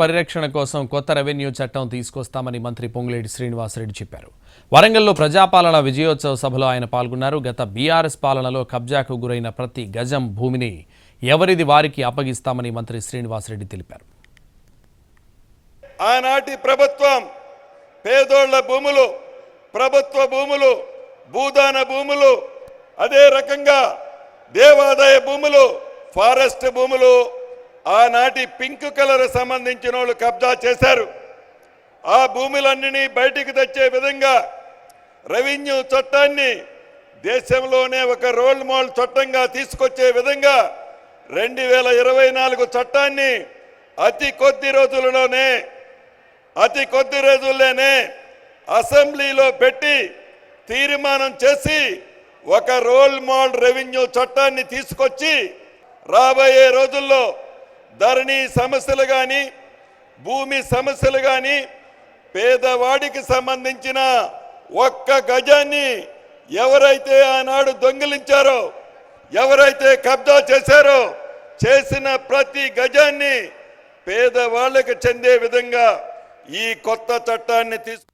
పరిరక్షణ కోసం కొత్త రెవెన్యూ చట్టం తీసుకొస్తామని మంత్రి పొంగులేటి శ్రీనివాసరెడ్డి చెప్పారు. వరంగల్లో ప్రజాపాలన విజయోత్సవ సభలో ఆయన పాల్గొన్నారు. గత బీఆర్ఎస్ పాలనలో కబ్జాకు గురైన ప్రతి గజం భూమిని ఎవరిది వారికి అప్పగిస్తామని మంత్రి శ్రీనివాసరెడ్డి తెలిపారు. ఆనాటి ప్రభుత్వం పేదోళ్ళ భూములు ప్రభుత్వ భూములు భూదాన భూములు అదే రకంగా దేవాదాయ భూములు ఫారెస్ట్ భూములు ఆనాటి పింక్ కలర్ సంబంధించిన వాళ్ళు కబ్జా చేశారు. ఆ భూములన్నినీ బయటికి తెచ్చే విధంగా రెవెన్యూ చట్టాన్ని దేశంలోనే ఒక రోల్ మోడల్ చట్టంగా తీసుకొచ్చే విధంగా రెండు వేల ఇరవై నాలుగు చట్టాన్ని అతి కొద్ది రోజులలోనే అతి కొద్ది రోజుల్లోనే అసెంబ్లీలో పెట్టి తీర్మానం చేసి ఒక రోల్ మోడల్ రెవెన్యూ చట్టాన్ని తీసుకొచ్చి రాబోయే రోజుల్లో ధరణి సమస్యలు కానీ భూమి సమస్యలు కానీ పేదవాడికి సంబంధించిన ఒక్క గజాన్ని ఎవరైతే ఆనాడు దొంగిలించారో ఎవరైతే కబ్జా చేశారో చేసిన ప్రతి గజాన్ని పేదవాళ్ళకి చెందే విధంగా ఈ కొత్త చట్టాన్ని తీసుకు